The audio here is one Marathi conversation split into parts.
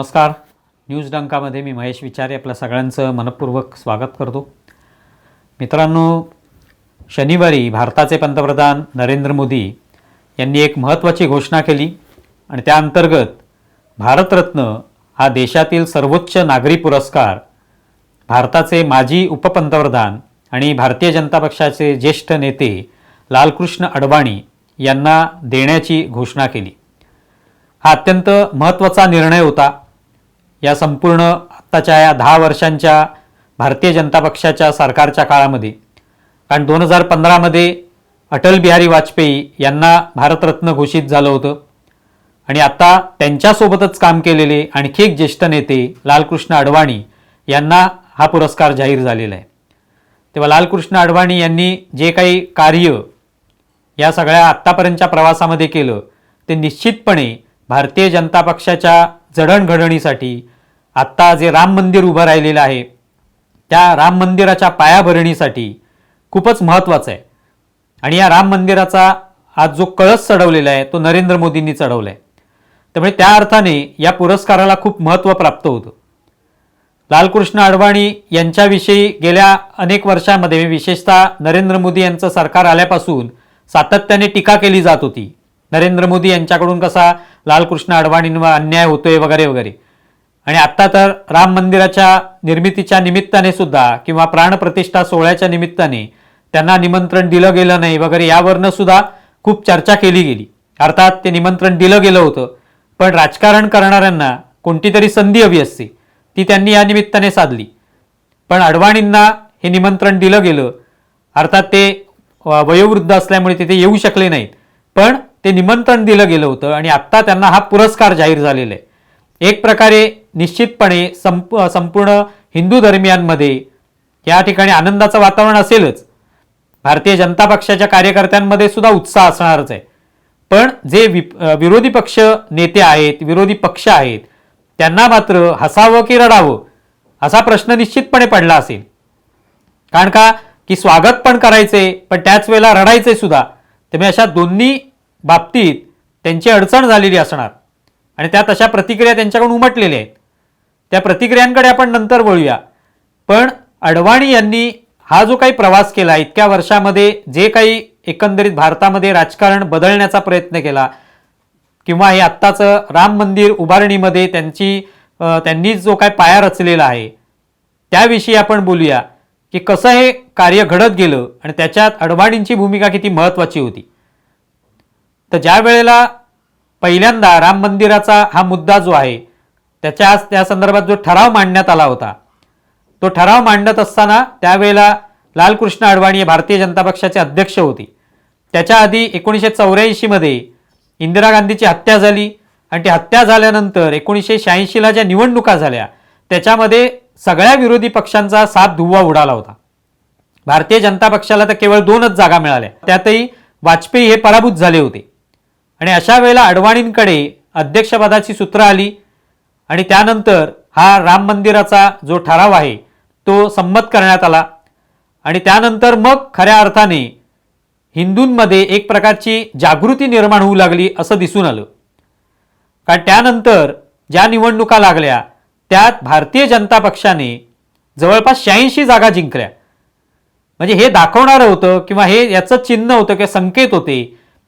नमस्कार. न्यूज डंकामध्ये मी महेश विचारे आपल्या सगळ्यांचं मनपूर्वक स्वागत करतो. मित्रांनो शनिवारी भारताचे पंतप्रधान नरेंद्र मोदी यांनी एक महत्त्वाची घोषणा केली आणि त्या अंतर्गत भारतरत्न हा देशातील सर्वोच्च नागरी पुरस्कार भारताचे माजी उपपंतप्रधान आणि भारतीय जनता पक्षाचे ज्येष्ठ नेते लालकृष्ण अडवाणी यांना देण्याची घोषणा केली. हा अत्यंत महत्त्वाचा निर्णय होता. या संपूर्ण आत्ताच्या या दहा वर्षांच्या भारतीय जनता पक्षाच्या सरकारच्या काळामध्ये कारण दोन हजार पंधरामध्ये अटल बिहारी वाजपेयी यांना भारतरत्न घोषित झालं होतं. आणि आता त्यांच्यासोबतच काम केलेले आणखी एक ज्येष्ठ नेते लालकृष्ण अडवाणी यांना हा पुरस्कार जाहीर झालेला आहे. तेव्हा लालकृष्ण अडवाणी यांनी जे काही कार्य या सगळ्या आत्तापर्यंतच्या प्रवासामध्ये केलं ते निश्चितपणे भारतीय जनता पक्षाच्या जडणघडणीसाठी. आत्ता जे राम मंदिर उभं राहिलेलं आहे त्या राम मंदिराच्या पायाभरणीसाठी खूपच महत्त्वाचं आहे. आणि या राम मंदिराचा आज जो कळस चढवलेला आहे तो नरेंद्र मोदींनी चढवला आहे त्यामुळे त्या अर्थाने या पुरस्काराला खूप महत्त्व प्राप्त होतं. लालकृष्ण अडवाणी यांच्याविषयी गेल्या अनेक वर्षांमध्ये विशेषतः नरेंद्र मोदी यांचं सरकार आल्यापासून सातत्याने टीका केली जात होती. नरेंद्र मोदी यांच्याकडून कसा लालकृष्ण अडवाणींवर अन्याय होतोय वगैरे वगैरे. आणि आत्ता तर राम मंदिराच्या निर्मितीच्या निमित्ताने सुद्धा किंवा प्राणप्रतिष्ठा सोहळ्याच्या निमित्ताने त्यांना निमंत्रण दिलं गेलं नाही वगैरे यावरनं सुद्धा खूप चर्चा केली गेली. अर्थात ते निमंत्रण दिलं गेलं होतं. पण राजकारण करणाऱ्यांना कोणती तरी संधी हवी असते. ती त्यांनी या निमित्ताने साधली. पण अडवाणींना हे निमंत्रण दिलं गेलं. अर्थात ते वयोवृद्ध असल्यामुळे तिथे येऊ शकले नाहीत. पण ते निमंत्रण दिलं गेलं होतं आणि आत्ता त्यांना हा पुरस्कार जाहीर झालेला आहे. एक प्रकारे निश्चितपणे संप संपूर्ण हिंदू धर्मियांमध्ये या ठिकाणी आनंदाचं वातावरण असेलच. भारतीय जनता पक्षाच्या कार्यकर्त्यांमध्ये सुद्धा उत्साह असणारच आहे. पण जे वि विरोधी पक्ष नेते आहेत विरोधी पक्ष आहेत त्यांना मात्र हसावं की रडावं असा प्रश्न निश्चितपणे पडला असेल. कारण का? की स्वागत पण करायचे पण त्याच वेळेला रडायचे सुद्धा. त्यामुळे अशा दोन्ही बाबतीत त्यांची अडचण झालेली असणार. आणि त्यात अशा प्रतिक्रिया त्यांच्याकडून उमटलेल्या आहेत. त्या प्रतिक्रियांकडे आपण नंतर वळूया. पण अडवाणी यांनी हा जो काही प्रवास केला इतक्या वर्षामध्ये जे काही एकंदरीत भारतामध्ये राजकारण बदलण्याचा प्रयत्न केला किंवा हे आत्ताचं राम मंदिर उभारणीमध्ये त्यांची त्यांनी जो काय पाया रचलेला आहे त्याविषयी आपण बोलूया की कसं हे कार्य घडत गेलं आणि त्याच्यात अडवाणींची भूमिका किती महत्त्वाची होती. तर ज्या वेळेला पहिल्यांदा राम मंदिराचा हा मुद्दा जो आहे त्याच्या त्या संदर्भात जो ठराव मांडण्यात आला होता तो ठराव मांडत असताना त्यावेळेला लालकृष्ण अडवाणी हे भारतीय जनता पक्षाचे अध्यक्ष होते. त्याच्या आधी एकोणीसशे चौऱ्याऐंशीमध्ये इंदिरा गांधीची हत्या झाली आणि ती हत्या झाल्यानंतर एकोणीसशे शहाऐंशीला ज्या निवडणुका झाल्या त्याच्यामध्ये सगळ्या विरोधी पक्षांचा साथ धुव्वा उडाला होता. भारतीय जनता पक्षाला तर केवळ दोनच जागा मिळाल्या. त्यातही वाजपेयी हे पराभूत झाले होते. आणि अशा वेळेला अडवाणींकडे अध्यक्षपदाची सूत्र आली आणि त्यानंतर हा राम मंदिराचा जो ठराव आहे तो संमत करण्यात आला. आणि त्यानंतर मग खऱ्या अर्थाने हिंदूंमध्ये एक प्रकारची जागृती निर्माण होऊ लागली असं दिसून आलं. कारण त्यानंतर ज्या निवडणुका लागल्या त्यात भारतीय जनता पक्षाने जवळपास शहाऐंशी जागा जिंकल्या. म्हणजे हे दाखवणारं होतं किंवा हे याचं चिन्ह होतं किंवा संकेत होते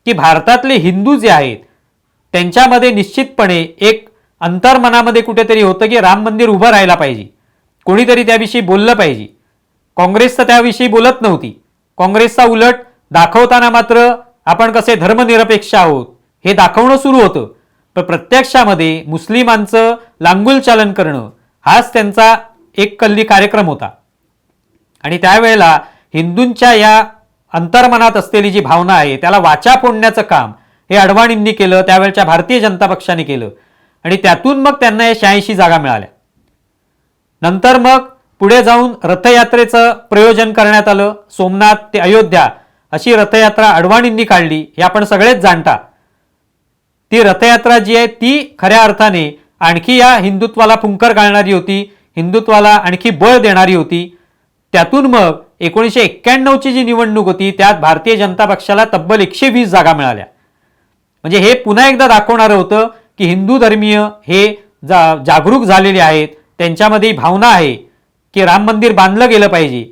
की भारतातले हिंदू जे आहेत त्यांच्यामध्ये निश्चितपणे एक अंतर्मनामध्ये कुठेतरी होतं की राम मंदिर उभं राहायला पाहिजे. कोणीतरी त्याविषयी बोललं पाहिजे. काँग्रेस तर त्याविषयी बोलत नव्हती. काँग्रेसचा उलट दाखवताना मात्र आपण कसे धर्मनिरपेक्ष आहोत हे दाखवणं सुरू होतं. पण प्रत्यक्षामध्ये मुस्लिमांचं लांगुल चालन करणं हाच त्यांचा एक कल्ली कार्यक्रम होता. आणि त्यावेळेला हिंदूंच्या या अंतर्मनात असलेली जी भावना आहे त्याला वाचा फोडण्याचं काम हे अडवाणींनी केलं त्यावेळच्या भारतीय जनता पक्षाने केलं. आणि त्यातून मग त्यांना या शहाऐंशी जागा मिळाल्या. नंतर मग पुढे जाऊन रथयात्रेचं प्रयोजन करण्यात आलं. सोमनाथ ते अयोध्या अशी रथयात्रा अडवाणींनी काढली. हे आपण सगळेच जाणता. ती रथयात्रा जी आहे ती खऱ्या अर्थाने आणखी या हिंदुत्वाला फुंकर घालणारी होती हिंदुत्वाला आणखी बळ देणारी होती. त्यातून मग एकोणीसशे एक्क्याण्णवची जी निवडणूक होती त्यात भारतीय जनता पक्षाला तब्बल एकशे वीस जागा मिळाल्या. म्हणजे हे पुन्हा एकदा दाखवणारं होतं की हिंदू धर्मीय हे जा जागरूक झालेले आहेत. त्यांच्यामध्ये भावना आहे की राम मंदिर बांधलं गेलं पाहिजे.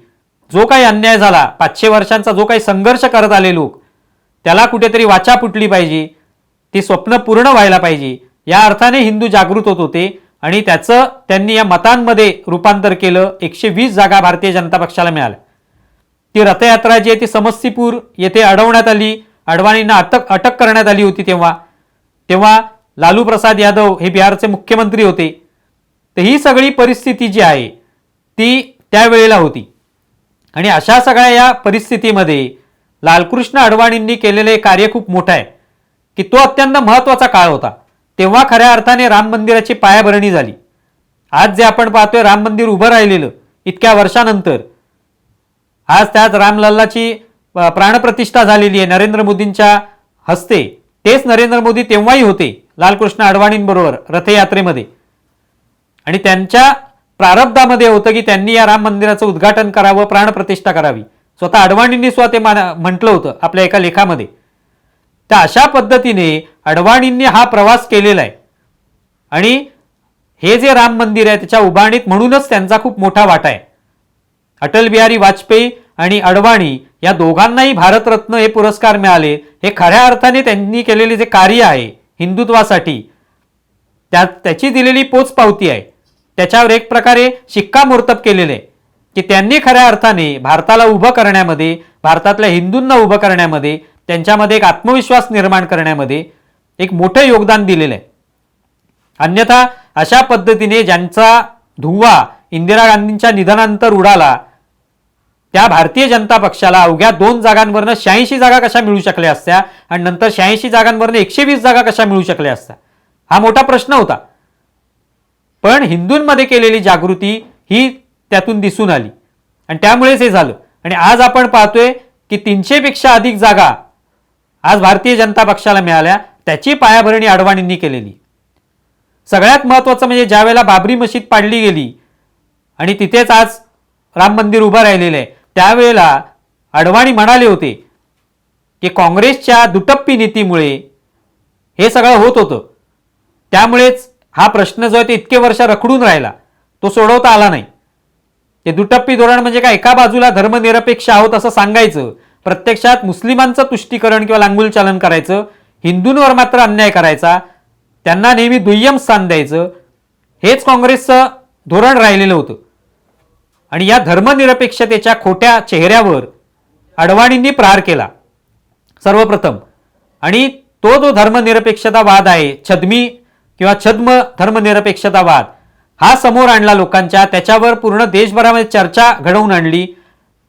जो काही अन्याय झाला पाचशे वर्षांचा जो काही संघर्ष करत आले लोक त्याला कुठेतरी वाचा फुटली पाहिजे. ती स्वप्न पूर्ण व्हायला पाहिजे. या अर्थाने हिंदू जागृत होत होते आणि त्याचं त्यांनी या मतांमध्ये रूपांतर केलं. एकशे वीस जागा भारतीय जनता पक्षाला मिळाल्या. ती रथयात्रा जी आहे ती समस्तीपूर येथे अडवण्यात आली. अडवाणींना अटक अटक करण्यात आली होती तेव्हा. तेव्हा लालू प्रसाद यादव हे बिहारचे मुख्यमंत्री होते. तर ही सगळी परिस्थिती जी आहे ती त्यावेळेला होती. आणि अशा सगळ्या या परिस्थितीमध्ये लालकृष्ण अडवाणींनी केलेले कार्य खूप मोठं आहे की तो अत्यंत महत्त्वाचा काळ होता. तेव्हा खऱ्या अर्थाने राम मंदिराची पायाभरणी झाली. आज जे आपण पाहतोय राम मंदिर उभं राहिलेलं इतक्या वर्षानंतर आज त्याच रामलल्लाची प्राणप्रतिष्ठा झालेली आहे. नरेंद्र मोदींच्या हस्ते. तेच नरेंद्र मोदी तेव्हाही होते लालकृष्ण अडवाणींबरोबर रथयात्रेमध्ये. आणि त्यांच्या प्रारब्धामध्ये होतं की त्यांनी या राम मंदिराचं उद्घाटन करावं प्राणप्रतिष्ठा करावी. स्वतः अडवाणींनी स्वतः ते मान- म्हटलं होतं आपल्या एका लेखामध्ये. तर अशा पद्धतीने अडवाणींनी हा प्रवास केलेला आहे. आणि हे जे राम मंदिर आहे त्याच्या उभारणीत म्हणूनच त्यांचा खूप मोठा वाटा आहे. अटल बिहारी वाजपेयी आणि अडवाणी या दोघांनाही भारतरत्न हे पुरस्कार मिळाले. हे खऱ्या अर्थाने त्यांनी केलेले जे कार्य आहे हिंदुत्वासाठी त्या त्याची दिलेली पोचपावती आहे. त्याच्यावर एक प्रकारे शिक्कामोर्तब केलेले आहे. की त्यांनी खऱ्या अर्थाने भारताला उभं करण्यामध्ये भारतातल्या हिंदूंना उभं करण्यामध्ये त्यांच्यामध्ये एक आत्मविश्वास निर्माण करण्यामध्ये एक मोठं योगदान दिलेलं आहे. अन्यथा अशा पद्धतीने ज्यांचा धुव्वा इंदिरा गांधींच्या निधनानंतर उडाला त्या भारतीय जनता पक्षाला अवघ्या दोन जागांवरनं शहाऐंशी जागा कशा मिळू शकल्या असत्या? आणि नंतर शहाऐंशी जागांवरनं एकशे वीस जागा कशा मिळू शकल्या असत्या? हा मोठा प्रश्न होता. पण हिंदूंमध्ये केलेली जागृती ही त्यातून दिसून आली. आणि त्यामुळेच हे झालं. आणि आज आपण पाहतोय की तीनशेपेक्षा अधिक जागा आज भारतीय जनता पक्षाला मिळाल्या. त्याची पायाभरणी अडवाणींनी केलेली. सगळ्यात महत्त्वाचं म्हणजे ज्यावेळेला बाबरी मशीद पाडली गेली आणि तिथेच आज राम मंदिर उभं राहिलेलं आहे. त्यावेळेला अडवाणी म्हणाले होते की काँग्रेसच्या दुटप्पी नीतीमुळे हे सगळं होत होतं. त्यामुळेच हा प्रश्न जो आहे ते इतके वर्ष रखडून राहिला तो सोडवता आला नाही. ते दुटप्पी धोरण म्हणजे काय? एका बाजूला धर्मनिरपेक्ष आहोत असं सांगायचं प्रत्यक्षात मुस्लिमांचं तुष्टीकरण किंवा लांगुलचालन करायचं हिंदूंवर मात्र अन्याय करायचा त्यांना नेहमी दुय्यम स्थान द्यायचं हेच काँग्रेसचं धोरण राहिलेलं होतं. आणि या धर्मनिरपेक्षतेच्या खोट्या चेहऱ्यावर अडवाणींनी प्रहार केला. सर्वप्रथम आणि तो जो धर्मनिरपेक्षतावाद आहे छद्मी किंवा छद्म धर्मनिरपेक्षतावाद हा समोर आणला लोकांच्या त्याच्यावर पूर्ण देशभरामध्ये चर्चा घडवून आणली.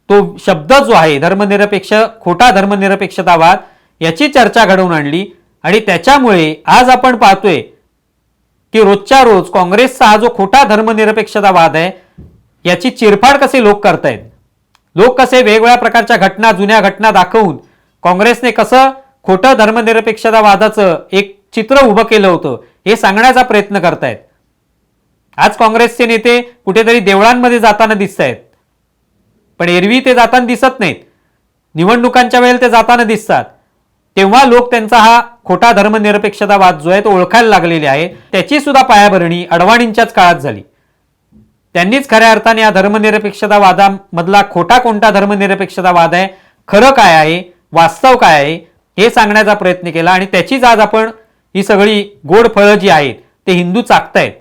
तो शब्द जो आहे धर्मनिरपेक्ष खोटा धर्मनिरपेक्षतावाद याची चर्चा घडवून आणली. आणि त्याच्यामुळे आज आपण पाहतोय की रोजच्या रोज काँग्रेसचा हा जो खोटा धर्मनिरपेक्षतावाद आहे याची चिरफाड कसे लोक करतायत? लोक कसे वेगवेगळ्या प्रकारच्या घटना जुन्या घटना दाखवून काँग्रेसने कसं खोटं धर्मनिरपेक्षता वादाचं एक चित्र उभं केलं होतं हे सांगण्याचा प्रयत्न करतायत. आज काँग्रेसचे नेते कुठेतरी देवळांमध्ये जाताना दिसत आहेत पण एरवी ते जाताना दिसत नाहीत. निवडणुकांच्या वेळेला ते जाताना दिसतात. तेव्हा लोक त्यांचा हा खोटा धर्मनिरपेक्षतावाद जो आहे तो ओळखायला लागलेले आहे त्याची सुद्धा पायाभरणी अडवाणींच्याच काळात झाली. त्यांनीच खऱ्या अर्थाने या धर्मनिरपेक्षता वादामधला खोटा कोणता धर्मनिरपेक्षता वाद आहे खरं काय आहे वास्तव काय आहे हे सांगण्याचा प्रयत्न केला आणि त्याचीच आज आपण ही सगळी गोड फळं जी आहेत ते हिंदू चाकतायत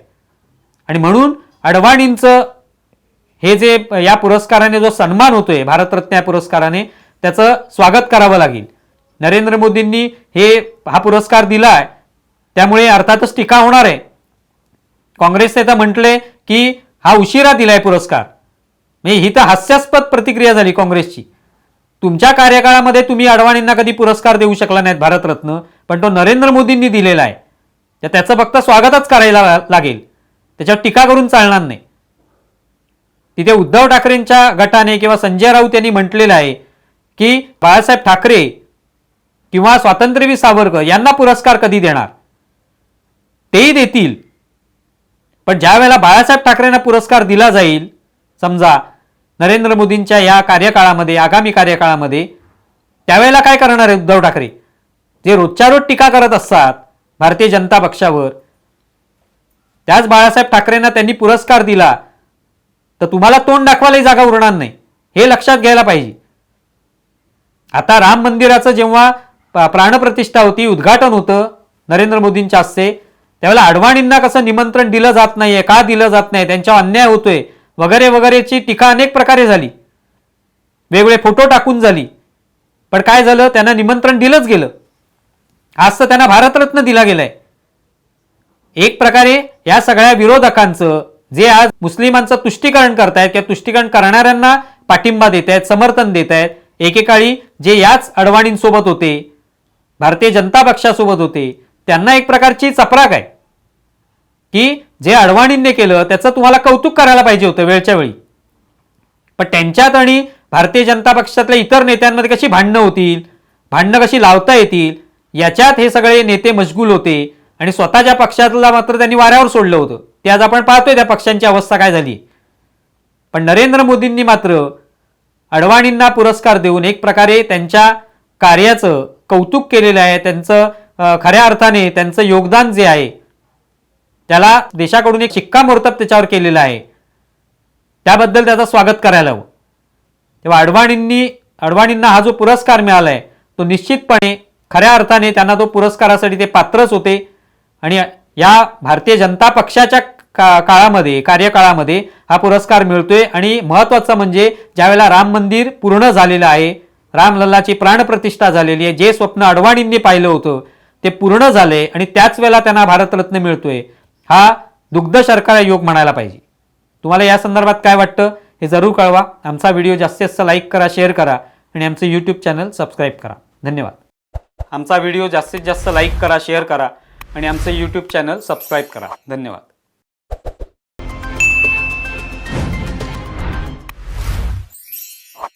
आणि म्हणून अडवाणींचं हे जे या पुरस्काराने जो सन्मान होतोय भारतरत्न या पुरस्काराने त्याचं स्वागत करावं लागेल. नरेंद्र मोदींनी हे हा पुरस्कार दिला आहे त्यामुळे अर्थातच टीका होणार आहे. काँग्रेसने तर म्हटले की हा उशिरा दिलाय पुरस्कार. म्हणजे ही तर हास्यास्पद प्रतिक्रिया झाली काँग्रेसची. तुमच्या कार्यकाळामध्ये तुम्ही अडवाणींना कधी पुरस्कार देऊ शकला नाहीत भारतरत्न पण तो नरेंद्र मोदींनी दिलेला आहे. तर त्याचं फक्त स्वागतच करायला लागेल. त्याच्यावर टीका करून चालणार नाही. तिथे उद्धव ठाकरेंच्या गटाने किंवा संजय राऊत यांनी म्हटलेलं आहे की बाळासाहेब ठाकरे किंवा स्वातंत्र्यवीर सावरकर यांना पुरस्कार कधी देणार? तेही देतील. पण ज्या वेळेला बाळासाहेब ठाकरेंना पुरस्कार दिला जाईल समजा नरेंद्र मोदींच्या या कार्यकाळामध्ये आगामी कार्यकाळामध्ये त्यावेळेला काय करणार आहे उद्धव ठाकरे? जे रोजच्या रोज टीका करत असतात भारतीय जनता पक्षावर त्याच बाळासाहेब ठाकरेंना त्यांनी पुरस्कार दिला तर तुम्हाला तोंड दाखवायलाही जागा उरणार नाही. हे लक्षात घ्यायला पाहिजे. आता राम मंदिराचं जेव्हा प्राणप्रतिष्ठा होती उद्घाटन होतं नरेंद्र मोदींच्या हस्ते त्यावेळेला अडवाणींना कसं निमंत्रण दिलं जात नाहीये का दिलं जात नाही त्यांच्यावर अन्याय होतोय वगैरे वगैरेची टीका अनेक प्रकारे झाली. वेगवेगळे फोटो टाकून झाली. पण काय झालं? त्यांना निमंत्रण दिलंच गेलं. आज तर त्यांना भारतरत्न दिला गेलाय. एक प्रकारे या सगळ्या विरोधकांचं जे आज मुस्लिमांचं तुष्टीकरण करतायत किंवा तुष्टीकरण करणाऱ्यांना पाठिंबा देत आहेत समर्थन देत आहेत एकेकाळी जे याच अडवाणींसोबत होते भारतीय जनता पक्षासोबत होते त्यांना एक प्रकारची चपराक आहे. की जे अडवाणींनी केलं त्याचं तुम्हाला कौतुक करायला पाहिजे होतं वेळच्या वेळी. पण त्यांच्यात आणि भारतीय जनता पक्षातल्या इतर नेत्यांमध्ये कशी भांडणं होतील भांडणं कशी लावता येतील याच्यात हे सगळे नेते मशगूल होते आणि स्वतःच्या पक्षातला मात्र त्यांनी वाऱ्यावर सोडलं होतं ते आज आपण पाहतोय त्या पक्षांची अवस्था काय झाली. पण नरेंद्र मोदींनी मात्र अडवाणींना पुरस्कार देऊन एक प्रकारे त्यांच्या कार्याचं कौतुक केलेलं आहे त्यांचं खऱ्या अर्थाने त्यांचं योगदान जे आहे त्याला देशाकडून एक शिक्कामोर्तब त्याच्यावर केलेलं आहे. त्याबद्दल त्याचं स्वागत करायला हवं. तेव्हा अडवाणींनी अडवाणींना हा जो पुरस्कार मिळाला आहे तो निश्चितपणे खऱ्या अर्थाने त्यांना तो पुरस्कारासाठी ते पात्रच होते. आणि या भारतीय जनता पक्षाच्या का काळामध्ये कार्यकाळामध्ये हा पुरस्कार मिळतोय. आणि महत्त्वाचं म्हणजे ज्यावेळेला राम मंदिर पूर्ण झालेलं आहे रामलल्लाची प्राणप्रतिष्ठा झालेली आहे जे स्वप्न अडवाणींनी पाहिलं होतं ते पूर्ण झाले आणि त्याच वेळेला त्यांना भारतरत्न मिळतोय. हा दुग्ध शर्करा योग म्हणायला पाहिजे. तुम्हाला या संदर्भात काय वाटतं हे जरूर कळवा. आमचा व्हिडिओ जास्तीत जास्त लाईक करा शेअर करा आणि आमचं यूट्यूब चॅनल सबस्क्राईब करा. धन्यवाद. आमचा व्हिडिओ जास्तीत जास्त लाईक करा शेअर करा आणि आमचं यूट्यूब चॅनल सबस्क्राईब करा. धन्यवाद.